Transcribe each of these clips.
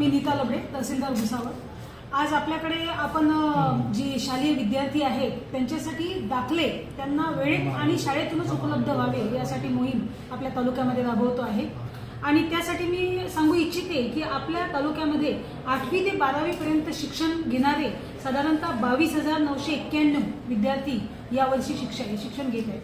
मी नीता लबडे तहसीलदार भुसावळ. आज आपल्याकडे आपण जी शालेय विद्यार्थी आहेत त्यांच्यासाठी दाखले त्यांना वेळेत आणि शाळेतूनच उपलब्ध व्हावे यासाठी मोहीम आपल्या तालुक्यामध्ये राबवतो आहे. आणि त्यासाठी मी सांगू इच्छिते की आपल्या तालुक्यामध्ये आठवी ते बारावी पर्यंत शिक्षण घेणारे साधारणतः बावीस हजार नऊशे एक्क्याण्णव विद्यार्थी यावर्षी शिक्षण शिक्षण घेत आहेत.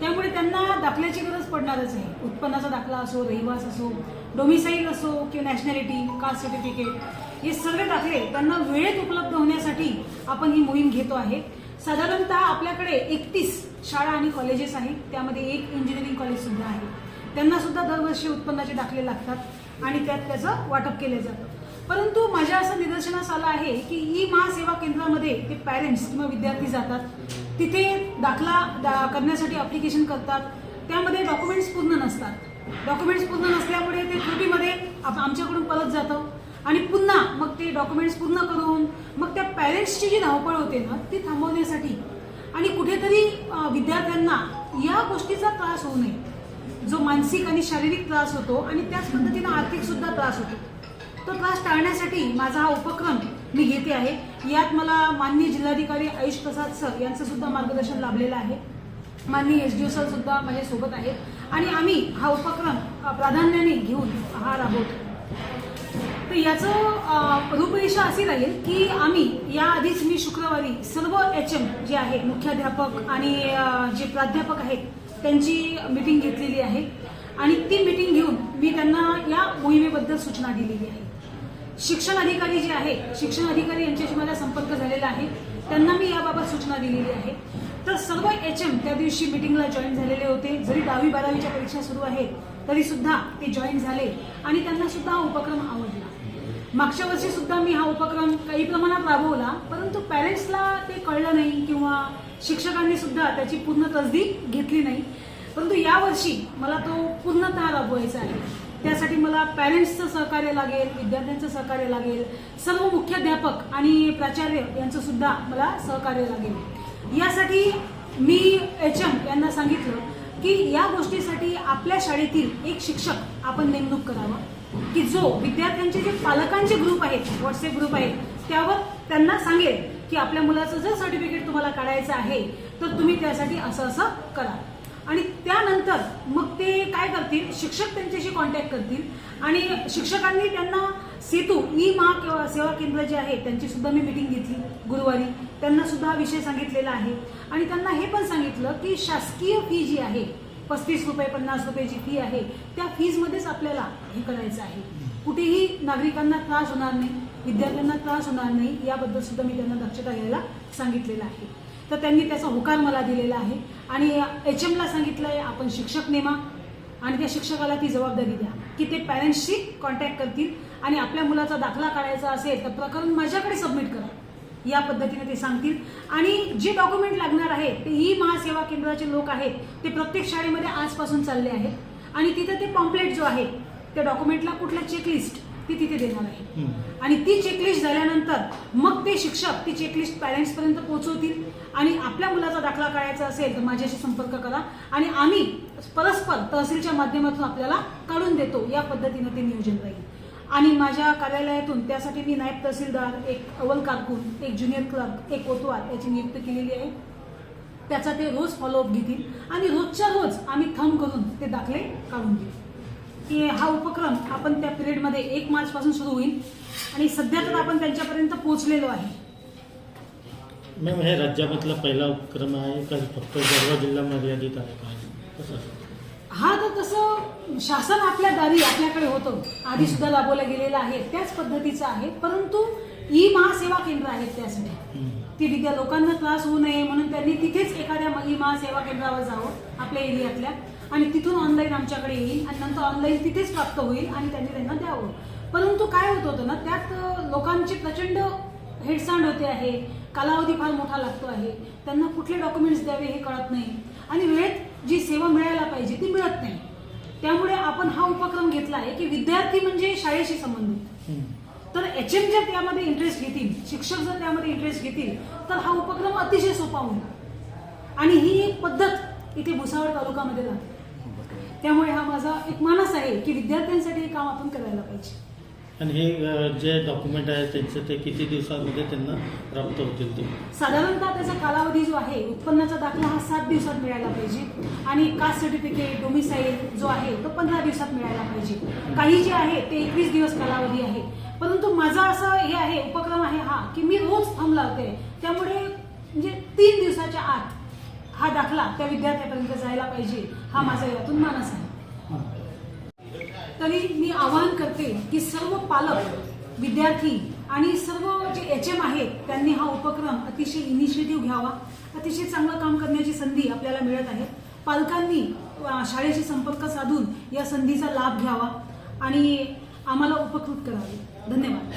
त्यामुळे त्यांना दाखल्याची गरज पडणारच आहे. उत्पन्नाचा दाखला असो रहिवास असो डोमिसाईल असो किंवा नॅशनॅलिटी कास्ट सर्टिफिकेट हे सगळे दाखले त्यांना वेळेत उपलब्ध होण्यासाठी आपण ही मोहीम घेतो आहे. साधारणतः आपल्याकडे एकतीस शाळा आणि कॉलेजेस आहेत. त्यामध्ये एक इंजिनिअरिंग कॉलेज सुद्धा आहे. त्यांना सुद्धा दरवर्षी उत्पन्नाचे दाखले लागतात आणि त्यात त्याचं वाटप केलं जातं. परंतु माझ्या असं निदर्शनास आलं आहे की ई महासेवा केंद्रामध्ये ते पॅरेंट्स किंवा विद्यार्थी जातात. तिथे दाखला दा- करण्यासाठी अप्लिकेशन करतात. त्यामध्ये डॉक्युमेंट्स पूर्ण नसतात. डॉक्युमेंट्स पूर्ण नसल्यामुळे ते त्रुटीमध्ये आमच्याकडून परत जातं. आणि पुन्हा मग ते डॉक्युमेंट्स पूर्ण करून मग त्या पॅरेंट्सची जी धावपळ होते ना ती थांबवण्यासाठी. आणि कुठेतरी विद्यार्थ्यांना या गोष्टीचा त्रास होऊ नये. जो मानसिक आणि शारीरिक त्रास होतो आणि त्याच पद्धतीनं आर्थिक सुद्धा त्रास होतो. तो त्रास टाळण्यासाठी माझा हा उपक्रम मी घेते आहे. यात मला माननीय जिल्हाधिकारी आयुष प्रसाद सर यांचं सुद्धा मार्गदर्शन लाभलेलं आहे. माननीय एस डी ओ सर सुद्धा माझ्यासोबत आहेत. आणि आम्ही हा उपक्रम प्राधान्याने घेऊन हा राबवतो तर याचं रूपरेषा अशी राहील की आम्ही याआधीच मी शुक्रवारी सर्व एच एम जे आहे मुख्याध्यापक आणि जे प्राध्यापक आहेत त्यांची मिटिंग घेतलेली आहे. आणि ती मिटिंग घेऊन मी त्यांना या मोहिमेबद्दल सूचना दिलेली आहे. शिक्षण अधिकारी जे आहे शिक्षण अधिकारी यांच्याशी मला संपर्क झालेला आहे. त्यांना मी याबाबत सूचना दिलेली आहे. तर सर्व एच एम त्या दिवशी मिटिंगला जॉईन झालेले होते. जरी दहावी बारावीच्या परीक्षा सुरू आहेत तरी सुद्धा ते जॉईन झाले आणि त्यांना सुद्धा हा उपक्रम आवडला. मागच्या वर्षी सुद्धा मी हा उपक्रम काही प्रमाणात राबवला परंतु पॅरेंट्सला ते कळलं नाही किंवा शिक्षकांनी सुद्धा त्याची पूर्ण तसदी घेतली नाही. परंतु यावर्षी मला तो पूर्णतः राबवायचा आहे. त्यासाठी मला पॅरेंट्सचं सहकार्य लागेल विद्यार्थ्यांचं सहकार्य लागेल सर्व मुख्याध्यापक आणि प्राचार्य यांचं सुद्धा मला सहकार्य लागेल. यासाठी मी एच एम यांना सांगितलं की या गोष्टीसाठी आपल्या शाळेतील एक शिक्षक आपण नेमणूक करावा. की जो विद्यार्थ्यांचे जे पालकांचे ग्रुप आहेत व्हॉट्सअप ग्रुप आहेत त्यावर त्यांना सांगेल की आपल्या मुलाचं जर सर्टिफिकेट तुम्हाला काढायचं आहे तर तुम्ही त्यासाठी असं असं करा. आणि त्यानंतर मग ते काय करतील? शिक्षक त्यांच्याशी कॉन्टॅक्ट करतील. आणि शिक्षकांनी त्यांना सेतू ई महा सेवा केंद्र जे आहे त्यांची सुद्धा मी मिटिंग घेतली गुरुवारी. त्यांना सुद्धा हा विषय सांगितलेला आहे. आणि त्यांना हे पण सांगितलं की शासकीय फी जी आहे पस्तीस रुपये पन्नास रुपये जी फी आहे त्या फीजमध्येच आपल्याला हे करायचं आहे. कुठेही नागरिकांना त्रास होणार नाही विद्यार्थ्यांना त्रास होणार नाही याबद्दल सुद्धा मी त्यांना दक्षता घ्यायला सांगितलेलं आहे. तर त्यांनी त्याचा होकार मला दिलेला आहे. आणि एच एमला सांगितलं आहे आपण शिक्षक नेमा आणि त्या शिक्षकाला ती जबाबदारी द्या. की ते पॅरेंट्सशी कॉन्टॅक्ट करतील आणि आपल्या मुलाचा दाखला काढायचा असेल तर प्रकरण माझ्याकडे सबमिट करा. या पद्धतीने ते सांगतील. आणि जे डॉक्युमेंट लागणार आहे ते ई महासेवा केंद्राचे लोक आहेत ते प्रत्येक शाळेमध्ये आजपासून चालले आहेत. आणि तिथं ते पॉम्पलेट जो आहे त्या डॉक्युमेंटला कुठला चेकलिस्ट ती तिथे देणार आहे आणि ती चेकलिस्ट झाल्यानंतर मग ते शिक्षक ती चेकलिस्ट पॅरेंट्स पर्यंत पोहोचवतील. आणि आपल्या मुलाचा दाखला काढायचा असेल तर माझ्याशी संपर्क करा. आणि आम्ही परस्पर तहसीलच्या माध्यमातून आपल्याला काढून देतो. या पद्धतीनं ते नियोजन राहील. आणि माझ्या कार्यालयातून त्यासाठी मी नायब तहसीलदार एक अव्वल कारकून एक ज्युनियर क्लर्क एक कोतवाल याची नियुक्ती केलेली आहे. त्याचा ते रोज फॉलोअप घेतील. आणि रोजच्या रोज आम्ही थंब करून ते दाखले काढून घेऊ की हा उपक्रम आपण त्या पिरियडमध्ये एक मार्च पासून सुरू होईल. आणि सध्या तर आपण त्यांच्यापर्यंत पोहोचलेलो आहे. मॅम हे राज्यामधला पहिला उपक्रम आहे का? फक्त जळगाव जिल्हा मर्यादित आहे का? हा तर तसं शासन आपल्या दारी आपल्याकडे होतं. आधी सुद्धा राबवलं गेलेलं आहे. त्याच पद्धतीचं आहे. परंतु ई महासेवा केंद्र आहेत त्यासाठी. हम्म. की तिथे लोकांना त्रास होऊ नये म्हणून त्यांनी तिथेच एखाद्या ई महासेवा केंद्रावर जावं आपल्या एरियातल्या. आणि तिथून ऑनलाईन आमच्याकडे येईल आणि नंतर ऑनलाईन तिथेच प्राप्त होईल आणि त्यांनी त्यांना द्यावं. परंतु काय होत होतं ना त्यात लोकांची प्रचंड हेडसांड होते आहे कालावधी फार मोठा लागतो आहे. त्यांना कुठले डॉक्युमेंट्स द्यावे हे कळत नाही. आणि वेळेत जी सेवा मिळायला पाहिजे ती मिळत नाही. त्यामुळे आपण हा उपक्रम घेतला आहे की विद्यार्थी म्हणजे शाळेशी संबंधित. तर एच एम जर त्यामध्ये इंटरेस्ट घेतील शिक्षक जर त्यामध्ये इंटरेस्ट घेतील तर हा उपक्रम अतिशय सोपा होईल. आणि ही एक पद्धत इथे भुसावळ तालुक्यामध्ये लागते. त्यामुळे हा माझा एक मानस आहे की विद्यार्थ्यांसाठी हे काम आपण करायला पाहिजे. आणि हे जे डॉक्युमेंट आहे त्यांचे ते किती दिवसामध्ये त्यांना प्राप्त होतील ते? साधारणतः त्याचा कालावधी जो आहे उत्पन्नाचा दाखला हा सात दिवसात मिळायला पाहिजे. आणि कास्ट सर्टिफिकेट डोमिसाईल जो आहे तो पंधरा दिवसात मिळायला पाहिजे. काही जे आहे ते एकवीस दिवस कालावधी आहे. परंतु माझा असं हे आहे उपक्रम आहे हा की मी रोज फॉर्म लावते. त्यामुळे म्हणजे तीन दिवसाच्या आत हा दाखला त्या विद्यार्थ्यापर्यंत जायला पाहिजे हा माझा यातून मानस आहे. तरी मी आवाहन करते की सर्व पालक विद्यार्थी आणि सर्व जे एच एम आहेत त्यांनी हा उपक्रम अतिशय इनिशिएटिव्ह घ्यावा. अतिशय चांगलं काम करण्याची संधी आपल्याला मिळत आहे. पालकांनी शाळेशी संपर्क साधून या संधीचा लाभ घ्यावा आणि आम्हाला उपकृत करावे. धन्यवाद.